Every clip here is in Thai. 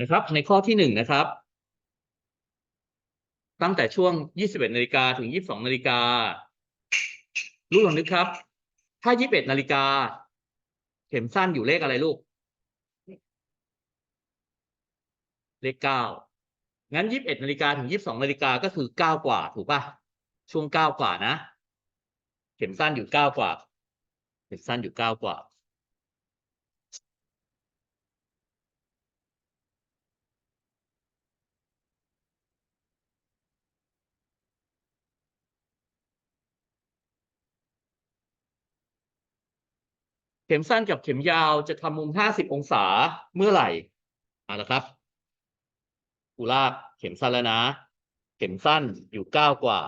นะครับ ในข้อที่หนึ่งนะครับ ตั้งแต่ช่วง 21นาฬิกาถึง 22นาฬิกาลูกลองนึกครับ ถ้า 21นาฬิกา เข็มสั้นอยู่เลขอะไรลูก เลขเก้างั้น 21นาฬิกาถึง 22นาฬิกาก็คือเก้ากว่า ถูกป่ะช่วงเก้ากว่านะ เข็มสั้นอยู่เก้ากว่า เข็มสั้นอยู่เก้ากว่า ข็มสั้นกับเข็มยาวจะทำมุม 50 องศาเมื่อไหร่เอาละครับกูลากเข็มสั้นแล้วนะ เข็มสั้นอยู่เก้ากว่า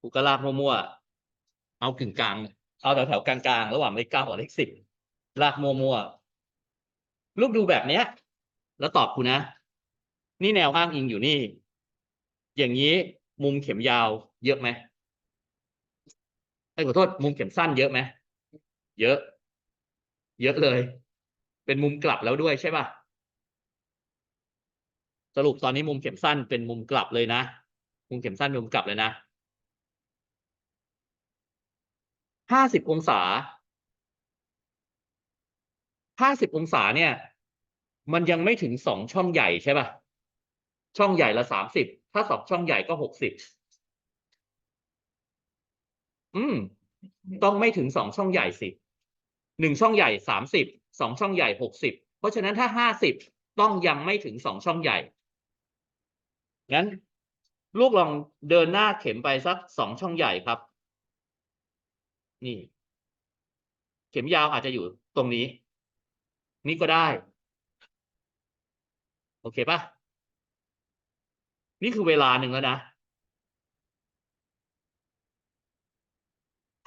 กูก็ลากมั่วๆเอากึ่งกลาง เอาแถวแถวๆกลางๆ ระหว่างเลขเก้ากับเลขสิบลากมั่วๆลูกดูแบบเนี้ย แล้วตอบกูนะ นี่แนวอ้างอิงอยู่นี่ อย่างนี้มุมเข็มยาวเยอะไหม ไอ้ยขอโทษมุมเข็มสั้นเยอะไหมเยอะ เยอะเลย เป็นมุมกลับแล้วด้วยใช่ป่ะสรุปตอนนี้มุมเข็มสั้นเป็นมุมกลับเลยนะ มุมเข็มสั้นเป็นมุมกลับเลยนะห้าสิบองศาห้าสิบองศาเนี่ย มันยังไม่ถึงสองช่องใหญ่ใช่ป่ะช่องใหญ่ละสามสิบถ้าสองช่องใหญ่ก็หกสิบ อืม ต้องไม่ถึงสองช่องใหญ่สิหนึ่งช่องใหญ่สามสิบสองช่องใหญ่หกสิบเพราะฉะนั้นถ้าห้าสิบต้องยังไม่ถึงสองช่องใหญ่ งั้น ลูกลองเดินหน้าเข็มไปสักสองช่องใหญ่ครับ นี่ เข็มยาวอาจจะอยู่ตรงนี้ นี่ก็ได้ โอเคปะนี่คือเวลาหนึ่งแล้วนะ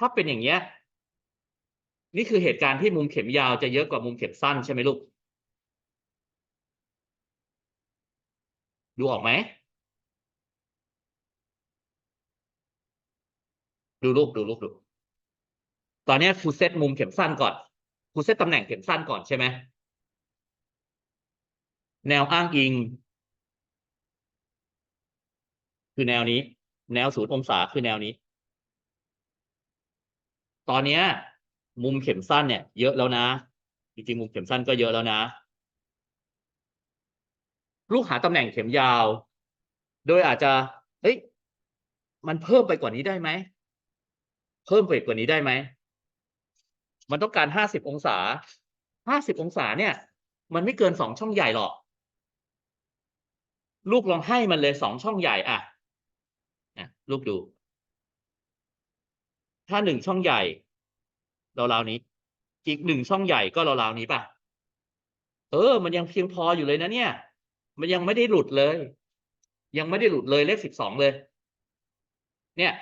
ถ้าเป็นอย่างเงี้ย นี่คือเหตุการณ์ที่มุมเข็มยาวจะเยอะกว่ามุมเข็มสั้นใช่ไหมลูก ดูออกไหม ดูรูปดูรูปดู ตอนนี้ครูเซตมุมเข็มสั้นก่อนครูเซตตำแหน่งเข็มสั้นก่อนใช่ไหม แนวอ้างอิง คือแนวนี้ แนวศูนย์องศาคือแนวนี้ ตอนเนี้ย มุมเข็มสั้นเนี่ย เยอะแล้วนะ จริงๆมุมเข็มสั้นก็เยอะแล้วนะ ลูกหาตำแหน่งเข็มยาว โดยอาจจะเอ้ยมันเพิ่มไปกว่านี้ได้ไหม เพิ่มไปกว่านี้ได้ไหม มันต้องการห้าสิบองศา ห้าสิบองศาเนี่ย มันไม่เกินสองช่องใหญ่หรอก ลูกลองให้มันเลยสองช่องใหญ่อะนะลูกดู ถ้าหนึ่งช่องใหญ่ราวๆนี้ อีกหนึ่งช่องใหญ่ก็ราวๆนี้ป่ะ เออ มันยังเพียงพออยู่เลยนะเนี่ย มันยังไม่ได้หลุดเลย ยังไม่ได้หลุดเลยเลขสิบสองเลย เนี่ย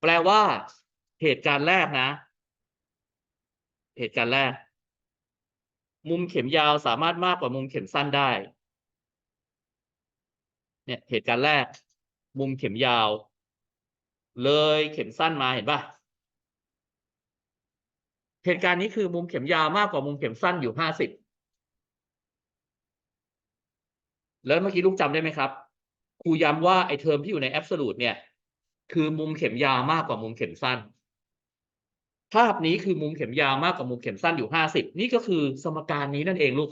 แปลว่า เหตุการณ์แรกนะ เหตุการณ์แรก มุมเข็มยาวสามารถมากกว่ามุมเข็มสั้นได้ เนี่ย เหตุการณ์แรก มุมเข็มยาว เลยเข็มสั้นมาเห็นป่ะเหตุการณ์นี้คือมุมเข็มยาวมากกว่ามุมเข็มสั้นอยู่ห้าสิบแล้วเมื่อกี้ลูกจำได้ไหมครับครูย้ำว่าไอ้เทอมที่อยู่ในแอบสูตเนี่ย คือมุมเข็มยาวมากกว่ามุมเข็มสั้น ภาพนี้คือมุมเข็มยาวมากกว่ามุมเข็มสั้นอยู่ห้าสิบนี่ก็คือสมการนี้นั่นเองลูก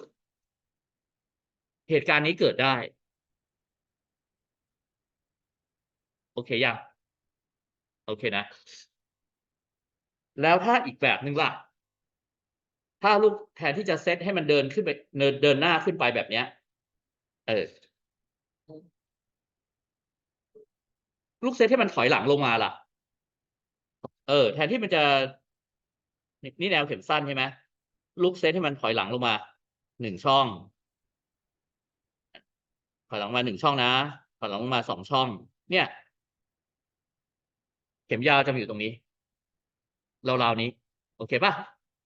เหตุการณ์นี้เกิดได้ โอเคยัง โอเคนะ แล้วถ้าอีกแบบหนึ่งล่ะ ถ้าลูกแทนที่จะเซตให้มันเดินขึ้นไปเดินเดินหน้าขึ้นไปแบบเนี้ย เออ ลูกเซตให้มันถอยหลังลงมาล่ะ เออ แทนที่มันจะนี่นี่แนวเข็มสั้นใช่ไหมลูกเซตให้มันถอยหลังลงมาหนึ่งช่อง ถอยหลังมาหนึ่งช่องนะ ถอยหลังมาสองช่อง เนี่ย เข็มยาวจะมาอยู่ตรงนี้ราวๆนี้ โอเคป่ะ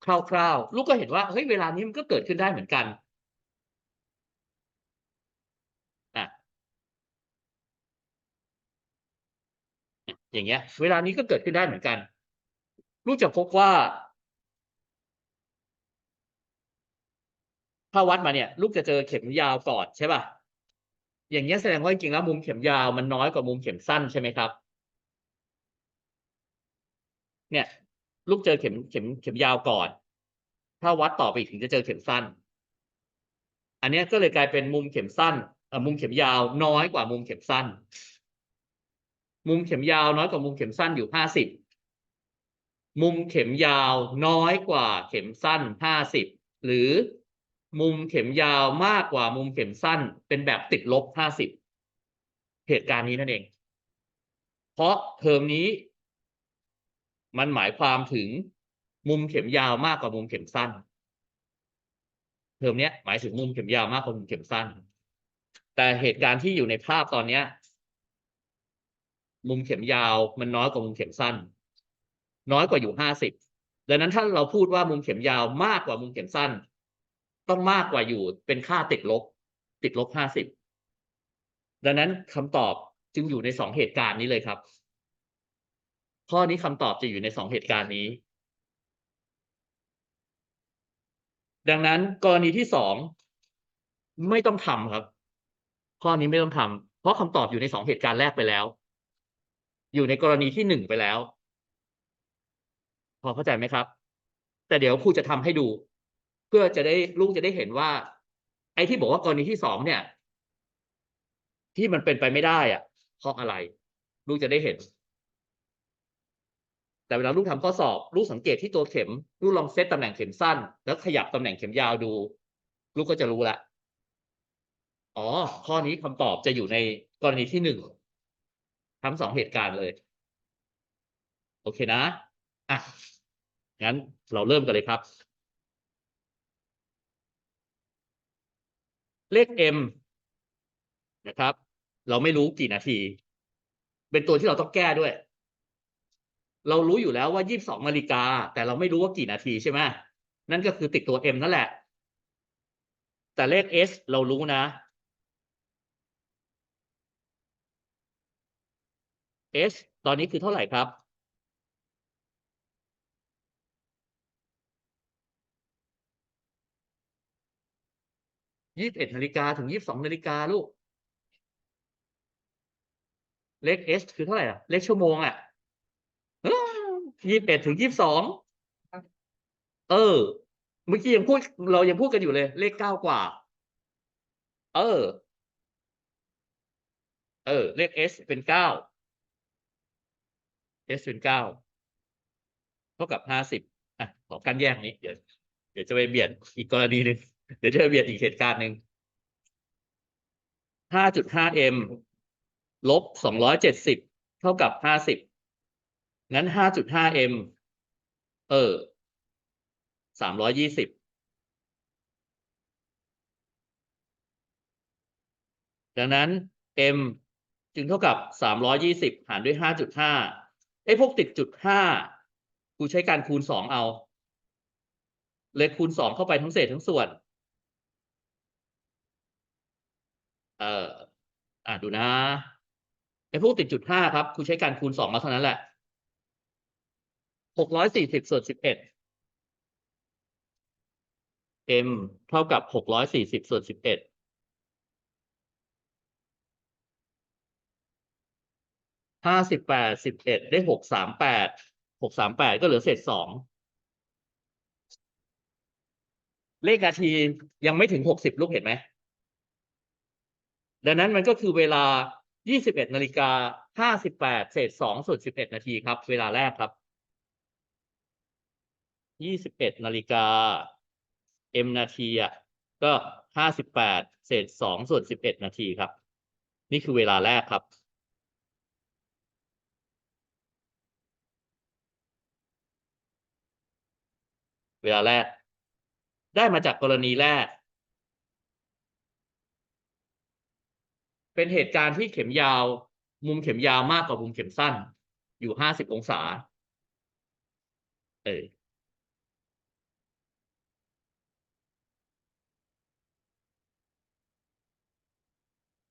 คร่าวๆ ลูกก็เห็นว่าเฮ้ยเวลานี้มันก็เกิดขึ้นได้เหมือนกันอะอย่างเงี้ย เวลานี้ก็เกิดขึ้นได้เหมือนกัน ลูกจะพบว่า ถ้าวัดมาเนี่ย ลูกจะเจอเข็มยาวก่อนใช่ป่ะอย่างเงี้ยแสดงว่าจริงๆแล้วมุมเข็มยาวมันน้อยกว่ามุมเข็มสั้นใช่ไหมครับ เนี่ย ลูกเจอเข็มเข็มเข็มยาวก่อน ถ้าวัดต่อไปอีกถึงจะเจอเข็มสั้น อันนี้ก็เลยกลายเป็นมุมเข็มสั้นอ่อมุมเข็มยาวน้อยกว่ามุมเข็มสั้น มุมเข็มยาวน้อยกว่ามุมเข็มสั้นอยู่ห้าสิบมุมเข็มยาวน้อยกว่าเข็มสั้นห้าสิบหรือมุมเข็มยาวมากกว่ามุมเข็มสั้น เป็นแบบติดลบห้าสิบเหตุการณ์นี้นั่นเอง เพราะเทอมนี้ มันหมายความถึงมุมเข็มยาวมากกว่ามุมเข็มสั้นเทอมเนี้ยหมายถึงมุมเข็มยาวมากกว่ามุมเข็มสั้น แต่เหตุการณ์ที่อยู่ในภาพตอนเนี้ย มุมเข็มยาวมันน้อยกว่ามุมเข็มสั้น น้อยกว่าอยู่ห้าสิบดังนั้นถ้าเราพูดว่ามุมเข็มยาวมากกว่ามุมเข็มสั้น ต้องมากกว่าอยู่เป็นค่าติดลบ ติดลบห้าสิบดังนั้นคำตอบจึงอยู่ในสองเหตุการณ์นี้เลยครับ ข้อนี้คำตอบจะอยู่ในสองเหตุการณ์นี้ ดังนั้นกรณีที่สองไม่ต้องทำครับ ข้อนี้ไม่ต้องทำเพราะคำตอบอยู่ในสองเหตุการณ์แรกไปแล้ว อยู่ในกรณีที่หนึ่งไปแล้ว พอเข้าใจไหมครับ แต่เดี๋ยวครูจะทำให้ดู เพื่อจะได้ลูกจะได้เห็นว่า ไอ้ที่บอกว่ากรณีที่สองเนี่ย ที่มันเป็นไปไม่ได้อะเพราะอะไร ลูกจะได้เห็น แต่เวลาลูกทำข้อสอบ ลูกสังเกตที่ตัวเข็ม ลูกลองเซตตำแหน่งเข็มสั้น แล้วขยับตำแหน่งเข็มยาวดู ลูกก็จะรู้ละอ๋อ ข้อนี้คำตอบจะอยู่ในกรณีที่หนึ่งทั้งสองเหตุการณ์เลย โอเคนะอะงั้นเราเริ่มกันเลยครับ เลข m นะครับ เราไม่รู้กี่นาที เป็นตัวที่เราต้องแก้ด้วย เรารู้อยู่แล้วว่า22นาฬิกา แต่เราไม่รู้ว่ากี่นาทีใช่ไหมนั่นก็คือติดตัว m นั่นแหละ แต่เลข s เรารู้นะ s ตอนนี้คือเท่าไหร่ครับยี่สิบเอ็ดนาฬิกาถึงยี่สิบสองนาฬิกาลูก เลข s คือเท่าไหร่อะเลขชั่วโมงอะ ยี่สิบเอ็ดถึงยี่สิบสองเออ เมื่อกี้ยังพูด เรายังพูดกันอยู่เลย เลขเก้ากว่า เออ เออ เลข s เป็นเก้า s เป็นเก้าเท่ากับห้าสิบอะขอการแยกนี้เดี๋ยวเดี๋ยวจะไปเบียดอีกกรณีหนึ่งเดี๋ยวจะไปเบียดอีกเหตุการณ์หนึ่งห้าจุดห้า m ลบสองร้อยเจ็ดสิบเท่ากับห้าสิบ งั้นห้าจุดห้า m เออสามร้อยยี่สิบดังนั้น m จึงเท่ากับสามร้อยี่สิบหารด้วยห้าจุดห้าไอ้พวกติดจุดห้ากูใช้การคูณสองเอา เลยคูณสองเข้าไปทั้งเศษทั้งส่วน เอ่ออ่าดูนะไอ้พวกติดจุดห้าครับครูใช้การคูณสองมาเท่านั้นแหละ หกร้อยสี่สิบส่วนสิบเอ็ด m เท่ากับหกร้อยสี่สิบส่วนสิบเอ็ดห้าสิบแปดสิบเอ็ดได้หกสามแปดหกสามแปดก็เหลือเศษสองเลขนาทียังไม่ถึงหกสิบลูกเห็นไหม ดังนั้นมันก็คือเวลา21นาฬิกา58เศษ2ส่วน11นาทีครับ เวลาแรกครับ 21นาฬิกา m นาทีอะก็58เศษ2ส่วน11นาทีครับ นี่คือเวลาแรกครับเวลาแรก ได้มาจากกรณีแรก เป็นเหตุการณ์ที่เข็มยาว มุมเข็มยาวมากกว่ามุมเข็มสั้น อยู่ห้าสิบองศา เออ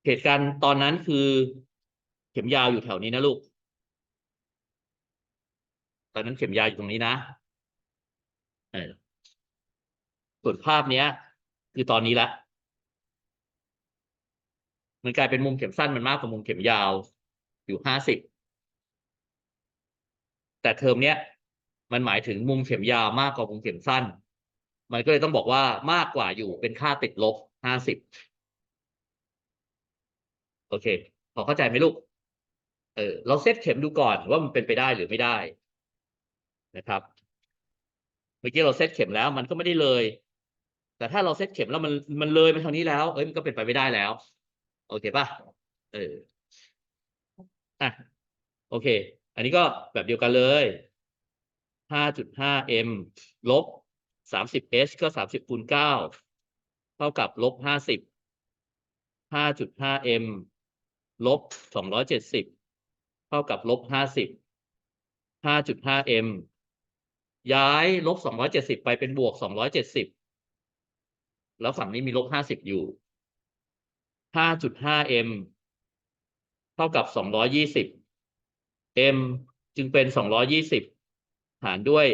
เหตุการณ์ตอนนั้นคือ เข็มยาวอยู่แถวนี้นะลูก ตอนนั้นเข็มยาวอยู่ตรงนี้นะเออส่วนภาพเนี้ย คือตอนนี้ละมันกลายเป็นมุมเข็มสั้นมันมากกว่ามุมเข็มยาวอยู่ห้าสิบแต่เทอมเนี้ยมันหมายถึงมุมเข็มยาวมากกว่ามุมเข็มสั้น มันก็เลยต้องบอกว่ามากกว่าอยู่เป็นค่าติดลบห้าสิบ โอเค พอเข้าใจไหมลูก เออ เราเซตเข็มดูก่อนว่ามันเป็นไปได้หรือไม่ได้นะครับ เมื่อกี้เราเซตเข็มแล้ว มันก็ไม่ได้เลย แต่ถ้าเราเซตเข็มแล้วมันมันเลยมาทางนี้แล้ว เอ้ยมันก็เป็นไปไม่ได้แล้ว โอเคป่ะ เออ อะ โอเค อันนี้ก็แบบเดียวกันเลย 5.5 m ลบ 30 h ก็ 30คูณ9เท่ากับลบ 50 5.5 m ลบ270เท่ากับลบ50 5.5 m ย้ายลบ270ไปเป็นบวก270แล้วฝั่งนี้มีลบ50อยู่5.5 m เท่ากับ220 m จึงเป็น220หารด้วย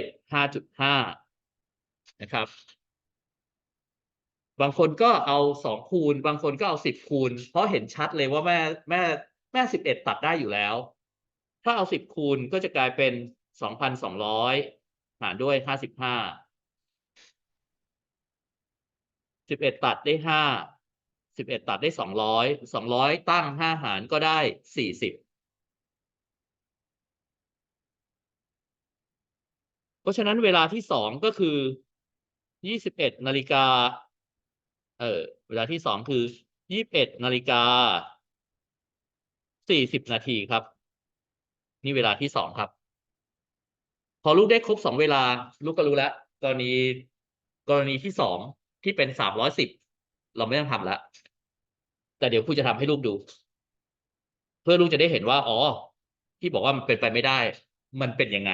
5.5นะครับ บางคนก็เอา2คูณ บางคนก็เอา10คูณ เพราะเห็นชัดเลยว่าแม่แม่แม่11ตัดได้อยู่แล้ว ถ้าเอา10คูณก็จะกลายเป็น2,200หารด้วย55 11ตัดได้5 11ตัดได้200 200ตั้ง5หารก็ได้40เพราะฉะนั้นเวลาที่สองก็คือยี่สิบเอ็ดนาฬิกา เออ เวลาที่สองคือยี่สิบเอ็ดนาฬิกาสี่สิบนาทีครับ นี่เวลาที่สองครับ พอลูกได้ครบสองเวลา ลูกก็รู้แล้วกรณีกรณีที่สองที่เป็นสามร้อยสิบเราไม่ต้องทำแล้วแต่เดี๋ยวครูจะทำให้ลูกดู เพื่อลูกจะได้เห็นว่า อ๋อ ที่บอกว่ามันเป็นไปไม่ได้ มันเป็นยังไง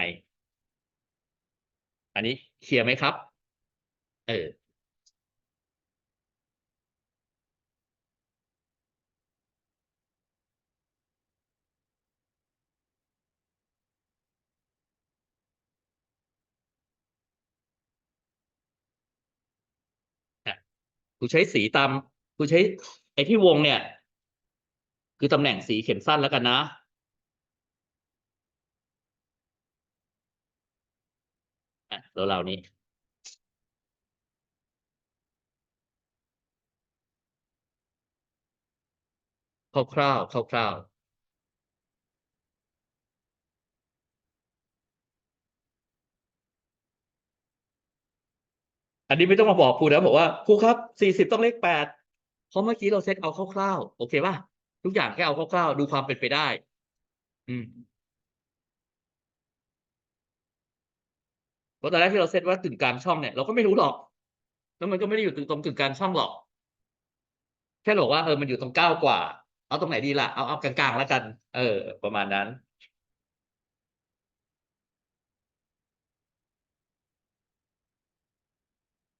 อันนี้เคลียร์ไหมครับ เออ กูใช้สีตาม กูใช้ ไอ้ที่วงเนี่ย คือตำแหน่งสีเข็มสั้นแล้วกันนะอะแล้วเรานี้คร่าวๆคร่าวๆ อันนี้ไม่ต้องมาบอกครูนะบอกว่าครูครับสี่สิบต้องเลขแปดเพราะเมื่อกี้เราเซตเอาคร่าวๆโอเคป่ะทุกอย่างแค่เอาคร่าวๆดูความเป็นไปได้ อืมเพราะตอนแรกที่เราเซตว่ากึ่งกลางช่องเนี่ยเราก็ไม่รู้หรอก แล้วมันก็ไม่ได้อยู่ตรงกึ่งกลางช่องหรอก แค่บอกว่าเออมันอยู่ตรงเก้ากว่า เอาตรงไหนดีล่ะเอาเอากลางๆแล้วกัน เออ ประมาณนั้น